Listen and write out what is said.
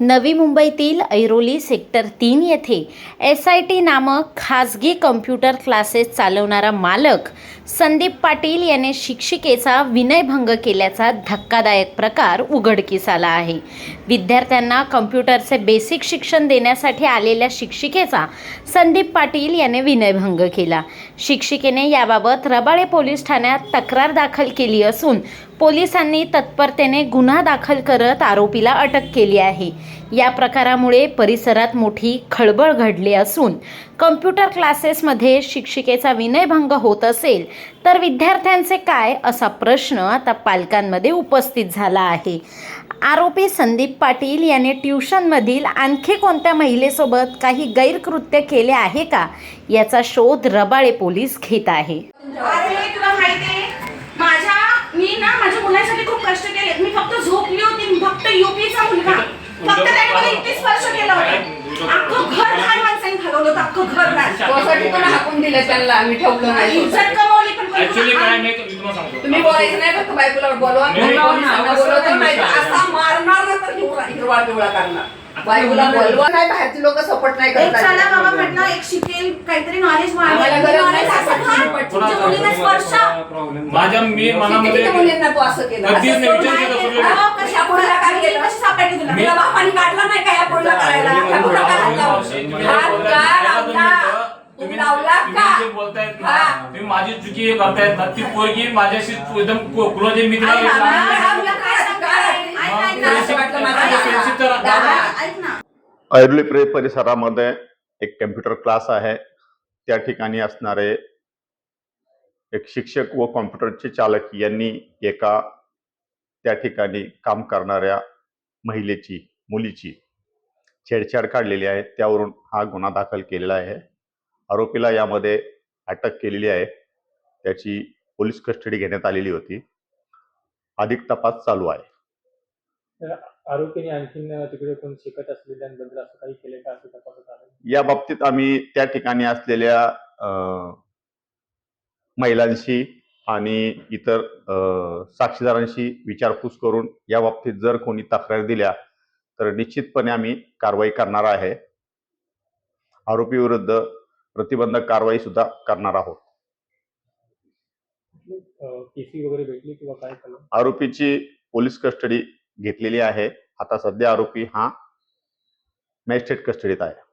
नवी मुंबईतील ऐरोली सेक्टर तीन येथे एस आय टी नामक खाजगी कम्प्युटर क्लासेस चालवणारा मालक संदीप पाटील याने शिक्षिकेचा विनयभंग केल्याचा धक्कादायक प्रकार उघडकीस आला आहे. विद्यार्थ्यांना कम्प्युटरचे बेसिक शिक्षण देण्यासाठी आलेल्या शिक्षिकेचा संदीप पाटील याने विनयभंग केला. शिक्षिकेने याबाबत रबाळे पोलीस ठाण्यात तक्रार दाखल केली असून पोलिसांनी तत्परतेने गुन्हा दाखल करत आरोपीला अटक केली आहे. या प्रकारामुळे परिसरात मोठी खळबळ घडली असून कम्प्युटर क्लासेसमध्ये शिक्षिकेचा विनयभंग होत असेल तर विद्यार्थ्यांचे काय असा प्रश्न आता पालकांमध्ये उपस्थित झाला आहे. आरोपी संदीप पाटील याने ट्युशनमधील आणखी कोणत्या महिलेसोबत काही गैरकृत्य केले आहे का? याचा शोध रबाळे पोलीस घेत आहे. मी ना माझ्या मुलांसाठी खूप कष्ट केले मी फक्त झोपली होती. मी फक्त युपीचा मुलगा. फक्त त्याने मला इतके स्पर्श केलं होतं. अख्खं घर माणसाने घालवलं होतं. अख्खं घर पण हाकून दिलं त्यांना? आम्ही ठेवलं नाही. इज्जत कमावली पण कोणी. ऍक्च्युली काय हाक- नाही मी तुम्हाला सांगतो. तुम्ही बोलायचं नाही फक्त बायकोला. बोलवा नाही, बोलवत असा मारणार ना तर हिरवा पिवळा करणार. बायकोला बोलवा. नाही बाहेरची लोक सपोर्ट नाही एक करतात चला बाबा म्हटलं एक शिकेल काहीतरी नॉलेज आम्हाला गरज नाही असं घाण तुमच्या मुलीने स्पर्श माझ्या मी मनामध्ये किती मुलींना तू असं केलं कधीच असं नाही करून विचार नाही केला केलं. तुला. अहो, कशा पोरीला काय केलं कशी सापडली तुला मी- तुला बापाने काढला नाही का या पोरीला करायला तुम्ही त्या पोरीला बोलताय, करायला मावशी, तुम्ही हात जे बोलताय, का ऐका दोन लावला? मिनिटं. तुम्ही तुम्ही लावला तुम्ही का? जे बोलतायत ना हा. तुम्ही माझी चुकी करतायत ना ती पोरगी माझ्याशी एकदम क्लोज मित्र ऐक आहे. ना, आणि- हा मुलगा काय सांगतोय? ऐक ना, ऐक ना. असं वाटलं माझं ऐक ना. फ्रेंडशिप तर- दादा, ऐक ना ऐरोली प्रे परिसरामध्ये एक कम्प्युटर क्लास आहे त्या ठिकाणी असणारे एक शिक्षक व कॉम्प्युटरचे चालक यांनी एका त्या ठिकाणी काम करणाऱ्या महिलेची मुलीची छेडछाड काढलेली आहे. त्यावरून हा गुन्हा दाखल केलेला आहे. आरोपीला यामध्ये अटक केलेली आहे. त्याची पोलीस कस्टडी घेण्यात आलेली होती. अधिक तपास चालू आहे. आरोपीने आणखीन तिकडे कोण शिकत असलेल्यांबद्दल असं काही केले का? असं तपासत आहे या बाबतीत आम्ही त्या ठिकाणी असलेल्या महिलांशी आणि इतर साक्षीदारांशी विचारपूस करून या बाबतीत जर कोणी तक्रार दिल्या तर निश्चितपणे आम्ही कारवाई करणार आहे. आरोपी विरुद्ध प्रतिबंधक कारवाई सुद्धा करणार आहोत. आरोपीची पोलीस कस्टडी घेतलेली आहे. आता सध्या आरोपी हा मॅजिस्ट्रेट कस्टडीत आहे.